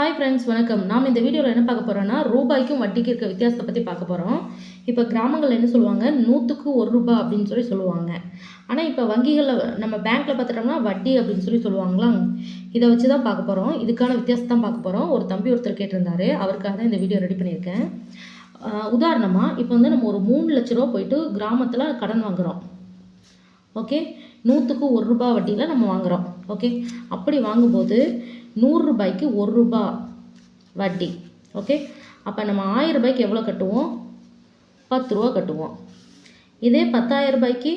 Hi friends வணக்கம். நாம் இந்த வீடியோவில் என்ன பார்க்க போகிறோன்னா ரூபாய்க்கும் வட்டிக்கு இருக்க வித்தியாசத்தை பற்றி பார்க்க போகிறோம் இப்போ கிராமங்களில் என்ன சொல்லுவாங்க? நூற்றுக்கு ஒரு ரூபாய் அப்படின்னு சொல்லி சொல்லுவாங்க. ஆனால் இப்போ வங்கிகளில் நம்ம பேங்க்கில் பார்த்துட்டோம்னா வட்டி அப்படின்னு சொல்லி சொல்லுவாங்களா? இதை வச்சு தான் பார்க்க போகிறோம் இதுக்கான வித்தியாசத்தை தான் பார்க்க போகிறோம் ஒரு தம்பி ஒருத்தர் கேட்டிருந்தாரு. அவருக்காக தான் இந்த வீடியோ ரெடி பண்ணியிருக்கேன். உதாரணமாக இப்போ வந்து நம்ம ஒரு மூணு லட்ச ரூபா போயிட்டு கிராமத்தில் கடன் வாங்குகிறோம் ஓகே? நூற்றுக்கு ஒரு ரூபாய் வட்டியில் நம்ம வாங்குகிறோம் ஓகே? அப்படி வாங்கும்போது நூறுரூபாய்க்கு ஒரு ரூபா வட்டி. ஓகே அப்போ நம்ம ஆயிரம் ரூபாய்க்கு எவ்வளோ கட்டுவோம்? பத்து ரூபா கட்டுவோம். இதே பத்தாயிரம் ரூபாய்க்கு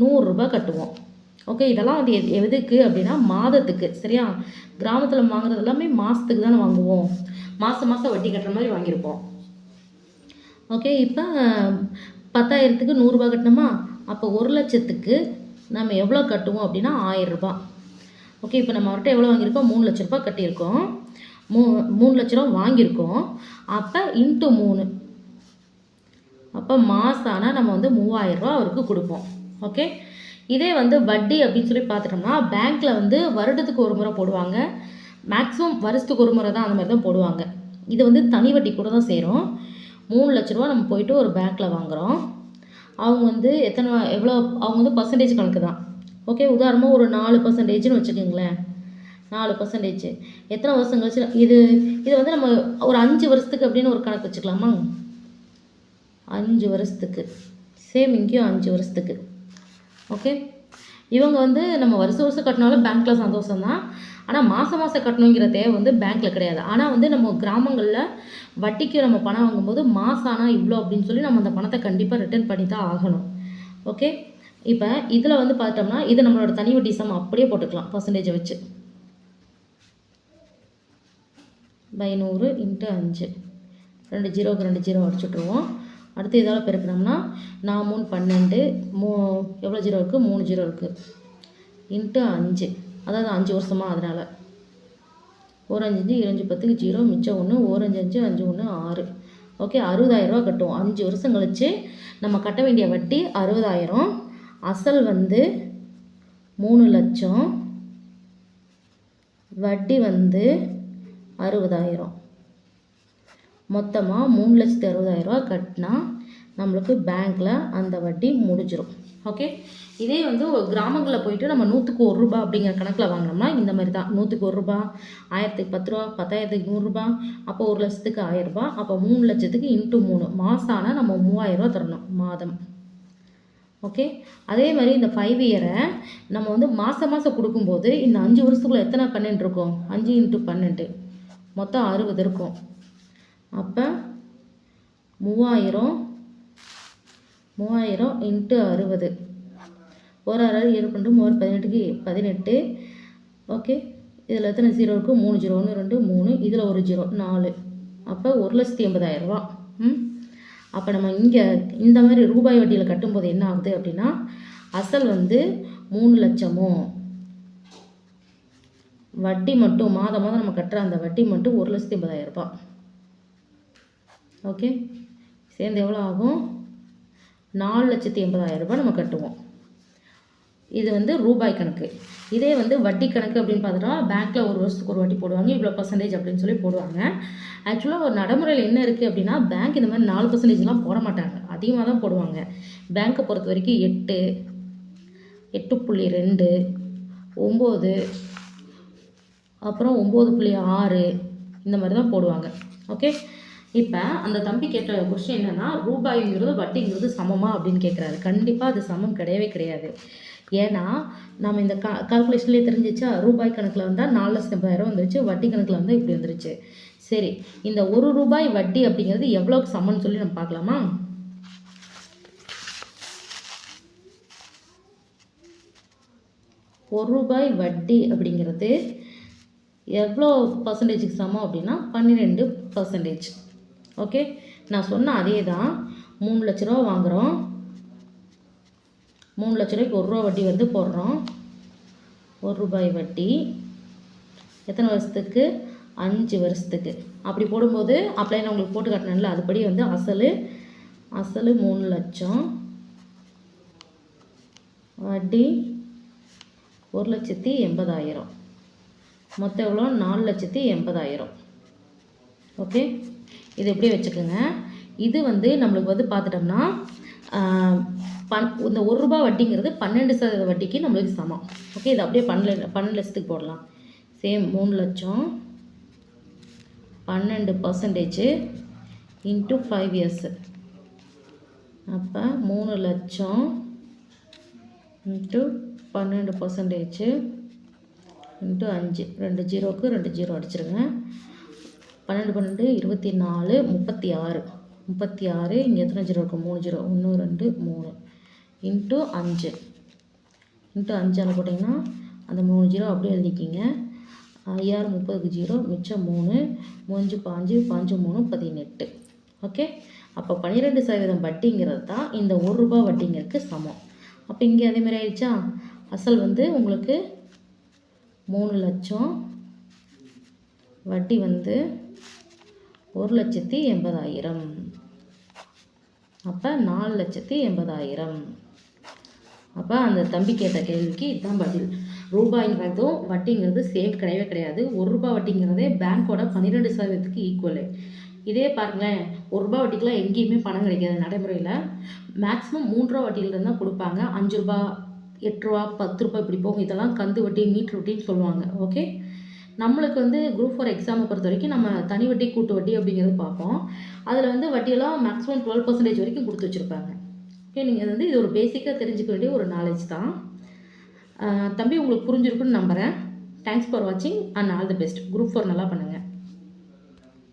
நூறுரூபா கட்டுவோம். ஓகே இதெல்லாம் வந்து எது எதுக்கு அப்படின்னா மாதத்துக்கு. சரியா? கிராமத்தில் வாங்குறது எல்லாமே மாதத்துக்கு தானே வாங்குவோம். மாதம் மாதம் வட்டி கட்டுற மாதிரி வாங்கியிருப்போம். ஓகே இப்போ பத்தாயிரத்துக்கு நூறுரூபா கட்டணுமா? அப்போ ஒரு லட்சத்துக்கு நம்ம எவ்வளோ கட்டுவோம் அப்படின்னா ஆயிரம் ரூபாய். ஓகே இப்போ நம்ம அவர்கிட்ட எவ்வளோ வாங்கியிருக்கோம்? மூணு லட்ச ரூபாய் கட்டியிருக்கோம். மூ மூணு லட்ச ரூபா வாங்கியிருக்கோம். அப்போ இன்ட்டு மூணு. அப்போ மாதம் ஆனால் நம்ம வந்து மூவாயிரம் அவருக்கு கொடுப்போம். ஓகே இதே வந்து வட்டி அப்படின்னு சொல்லி பார்த்துட்டோம்னா பேங்க்கில் வந்து வருடத்துக்கு ஒரு முறை போடுவாங்க. மேக்ஸிமம் வருஷத்துக்கு ஒரு முறை தான் அந்த மாதிரி தான் போடுவாங்க. இது வந்து தனி வட்டி கூட தான் சேரும். மூணு லட்ச ரூபா நம்ம போயிட்டு ஒரு பேங்க்கில் வாங்குகிறோம் அவங்க வந்து எத்தனை எவ்வளோ அவங்க வந்து பர்சன்டேஜ் கணக்கு தான். ஓகே உதாரணமாக ஒரு நாலு பர்சன்டேஜ்னு வச்சுக்கோங்களேன். நாலு பர்சன்டேஜ் எத்தனை வருஷம் கழிச்சு இது இது வந்து நம்ம ஒரு அஞ்சு வருஷத்துக்கு அப்படின்னு ஒரு கணக்கு வச்சுக்கலாமா? அஞ்சு வருஷத்துக்கு. சேம் இங்கேயும் அஞ்சு வருஷத்துக்கு. ஓகே இவங்க வந்து நம்ம வருஷம் வருஷம் கட்டினாலும் பேங்க்கில் சந்தோஷம் தான் ஆனால் மாதம் மாதம் கட்டணுங்கிற தேவை வந்து பேங்க்கில் கிடையாது. ஆனால் வந்து நம்ம கிராமங்களில் வட்டிக்கு நம்ம பணம் வாங்கும்போது மாதம் ஆனால் இவ்வளோ அப்படின்னு சொல்லி நம்ம அந்த பணத்தை கண்டிப்பாக ரிட்டர்ன் பண்ணி தான் ஆகணும். ஓகே இப்போ இதில் வந்து பார்த்தோம்னா இது நம்மளோட தனி வட்டி சம் அப்படியே போட்டுக்கலாம் பர்சன்டேஜை வச்சு. பை நூறு இன்ட்டு அஞ்சு. ரெண்டு ஜீரோக்கு ரெண்டு ஜீரோ அடிச்சுட்ருவோம் அடுத்து இதால் பெருக்கணும்னா நான் மூணு பன்னெண்டு மூ எவ்வளோ ஜீரோ இருக்குது மூணு ஜீரோ இருக்குது இன்ட்டு அஞ்சு. அதாவது அஞ்சு வருஷமாக அதனால். ஒரு அஞ்சு இரஞ்சு பத்துக்கு ஜீரோ மிச்சம் ஒன்று ஓரஞ்சு அஞ்சு அஞ்சு ஒன்று ஆறு. ஓகே அறுபதாயிரரூவா கட்டுவோம். அஞ்சு வருஷம் கழித்து நம்ம கட்ட வேண்டிய வட்டி அறுபதாயிரம். அசல் வந்து மூணு லட்சம் வட்டி வந்து அறுபதாயிரம். மொத்தமாக மூணு லட்சத்து அறுபதாயிரரூவா கட்டினா நம்மளுக்கு பேங்க்கில் அந்த வட்டி முடிஞ்சிடும் ஓகே? இதே வந்து ஒரு கிராமங்களில் போயிட்டு நம்ம நூற்றுக்கு ஒரு ரூபா அப்படிங்கிற கணக்கில் வாங்கினோம்னா இந்த மாதிரி தான். நூற்றுக்கு ஒரு ரூபா ஆயிரத்துக்கு பத்து ரூபா பத்தாயிரத்துக்கு நூறுரூபா அப்போ ஒரு லட்சத்துக்கு ஆயிரரூபா அப்போ மூணு லட்சத்துக்கு இன்ட்டு மூணு. மாதம் ஆனால் நம்ம மூவாயிரரூவா தரணும் மாதம். ஓகே அதே மாதிரி இந்த ஃபைவ் இயரை நம்ம வந்து மாதம் மாதம் கொடுக்கும்போது இந்த அஞ்சு வருஷத்துக்குள்ளே எத்தனை பன்னெண்டு இருக்கும்? அஞ்சு இன்ட்டு பன்னெண்டு. மொத்தம் அறுபது இருக்கும். அப்போ மூவாயிரம் மூவாயிரம் இன்ட்டு அறுபது. ஒரு அறுபது ஏழு பன்னெண்டு மூணு பதினெட்டுக்கு பதினெட்டு. ஓகே இதில் எத்தனை? ஜீரோ இருக்குது மூணு ஜீரோ ஒன்று ரெண்டு மூணு. இதில் ஒரு ஜீரோ நாலு. அப்போ ஒரு லட்சத்தி எண்பதாயிரரூபா ம்? அப்போ நம்ம இங்கே இந்த மாதிரி ரூபாய் வட்டியில் கட்டும்போது என்ன ஆகுது அப்படின்னா அசல் வந்து மூணு லட்சமும் வட்டி மட்டும் மாதம் மாதம் நம்ம கட்டுற அந்த வட்டி மட்டும் ஒரு லட்சத்தி ஐம்பதாயிரம் ரூபாய். ஓகே? சேர்ந்து எவ்வளோ ஆகும்? நாலு லட்சத்தி எண்பதாயிரம் ரூபாய் நம்ம கட்டுவோம். இது வந்து ரூபாய் கணக்கு. இதே வந்து வட்டி கணக்கு அப்படின்னு பார்த்துட்டா பேங்க்கில் ஒரு வருஷத்துக்கு ஒரு வட்டி போடுவாங்க. இவ்வளோ பர்சன்டேஜ் அப்படின்னு சொல்லி போடுவாங்க. ஆக்சுவலாக ஒரு நடைமுறையில் என்ன இருக்குது அப்படின்னா பேங்க் இந்த மாதிரி நாலு பர்சன்டேஜ்லாம் போட மாட்டாங்க. அதிகமாக தான் போடுவாங்க. பேங்க்கை பொறுத்த வரைக்கும் எட்டு எட்டு புள்ளி ரெண்டு ஒம்பது அப்புறம் ஒம்பது புள்ளி ஆறு இந்த மாதிரி தான் போடுவாங்க. ஓகே இப்போ அந்த தம்பி கேட்ட கொஸ்டின் என்னென்னா ரூபாய்ங்கிறது வட்டிங்கிறது சமமா அப்படின்னு கேட்குறாரு கண்டிப்பாக அது சமம் கிடையவே கிடையாது. ஏன்னா நம்ம இந்த கா கால்குலேஷன்லேயே தெரிஞ்சிச்சா ரூபாய் கணக்கில் வந்தால் நாலு லட்சம் ஐம்பதாயிரம் வந்துருச்சு வட்டி கணக்கில் வந்தால் இப்படி வந்துருச்சு. சரி இந்த ஒரு ரூபாய் வட்டி அப்படிங்கிறது எவ்வளோக்கு சமம்னு சொல்லி நம்ம பார்க்கலாமா? ஒரு ரூபாய் வட்டி அப்படிங்கிறது எவ்வளோ பர்சன்டேஜுக்கு சமம் அப்படின்னா பன்னிரெண்டு பர்சன்டேஜ் ஓகே? நான் சொன்ன அதே தான் மூணு லட்ச ரூபா வாங்குகிறோம் மூணு லட்ச ரூபாய்க்கு ஒரு ரூபா வட்டி வந்து போடுறோம். ஒரு ரூபாய் வட்டி. எத்தனை வருஷத்துக்கு? அஞ்சு வருஷத்துக்கு. அப்படி போடும்போது அப்ளைன் நான் உங்களுக்கு போட்டு காட்டினேன்ல அதுபடி வந்து அசல் அசல் மூணு லட்சம். வட்டி ஒரு லட்சத்தி எண்பதாயிரம். மொத்தம் எவ்வளோ? நாலு லட்சத்தி எண்பதாயிரம். ஓகே இது எப்படியே வச்சுக்கோங்க. இது வந்து நம்மளுக்கு வந்து பார்த்துட்டோம்னா பன் இந்த ஒரு ரூபா வட்டிங்கிறது பன்னெண்டு சதவீத வட்டிக்கு நம்மளுக்கு சமம். ஓகே இது அப்படியே பன்னெண்டு பன்னெண்டு லட்சத்துக்கு போடலாம். சேம் மூணு லட்சம். பன்னெண்டு பர்சன்டேஜு இன்ட்டு ஃபைவ் இயர்ஸு அப்போ மூணு லட்சம் இன்ட்டு பன்னெண்டு பர்சன்டேஜ் இன்ட்டு அஞ்சு. ரெண்டு ஜீரோவுக்கு ரெண்டு ஜீரோ அடிச்சிருங்க. பன்னெண்டு பன்னெண்டு இருபத்தி நாலு முப்பத்தி ஆறு. முப்பத்தி ஆறு இங்கே எத்தனை ஜீரோ இருக்கும் மூணு ஜீரோ. ஒன்று ரெண்டு மூணு. இன்ட்டு அஞ்சு. இன்ட்டு அஞ்சால் போட்டிங்கன்னா அந்த மூணு ஜீரோ அப்படியே எழுதிக்கிங்க. ஐயாறு முப்பதுக்கு ஜீரோ மிச்சம் மூணு மூஞ்சு பாஞ்சு பாஞ்சு மூணு பதினெட்டு. ஓகே? அப்போ பன்னிரெண்டு சதவீதம் வட்டிங்கிறது தான் இந்த ஒரு ரூபா வட்டிங்கிறதுக்கு சமம். அப்போ இங்கே அதே மாதிரி ஆயிடுச்சா? அசல் வந்து உங்களுக்கு மூணு லட்சம் வட்டி வந்து ஒரு லட்சத்தி எண்பதாயிரம். அப்போ நாலு லட்சத்தி எண்பதாயிரம். அப்போ அந்த தம்பி கேட்ட கேள்விக்கு இதுதான் பதில். ரூபாய்ங்கிறதும் வட்டிங்கிறது சேம் கிடையவே கிடையாது. ஒரு ரூபாய் வட்டிங்கிறதே பேங்க்கோட பன்னிரெண்டு சதவீதத்துக்கு ஈக்குவலு இதே பாருங்களேன் ஒரு ரூபாய் வட்டிக்கெலாம் எங்கேயுமே பணம் கிடைக்காது நடைமுறையில். மேக்ஸிமம் மூன்று ரூபா வட்டியிலிருந்து தான் கொடுப்பாங்க. அஞ்சு ரூபா எட்டு ரூபா பத்து ரூபாய் இப்படி போகும். இதெல்லாம் கந்து வட்டி மீட்ரு வட்டின்னு சொல்லுவாங்க. ஓகே நம்மளுக்கு வந்து குரூப் ஃபார் எக்ஸாமை பொறுத்த வரைக்கும் நம்ம தனி வட்டி கூட்டு வட்டி அப்படிங்கிறது பார்ப்போம். அதில் வந்து வட்டியெல்லாம் மேக்ஸிமம் டுவெல் பர்சன்டேஜ் வரைக்கும் கொடுத்து வச்சுருப்பாங்க. ஓகே நீங்கள் வந்து இது ஒரு பேசிக்காக தெரிஞ்சுக்க வேண்டிய ஒரு நாலேஜ் தான். தம்பி உங்களுக்கு புரிஞ்சிருக்குன்னு நம்புகிறேன் தேங்க்ஸ் ஃபார் வாட்சிங் and all the best group four நல்லா பண்ணுங்கள்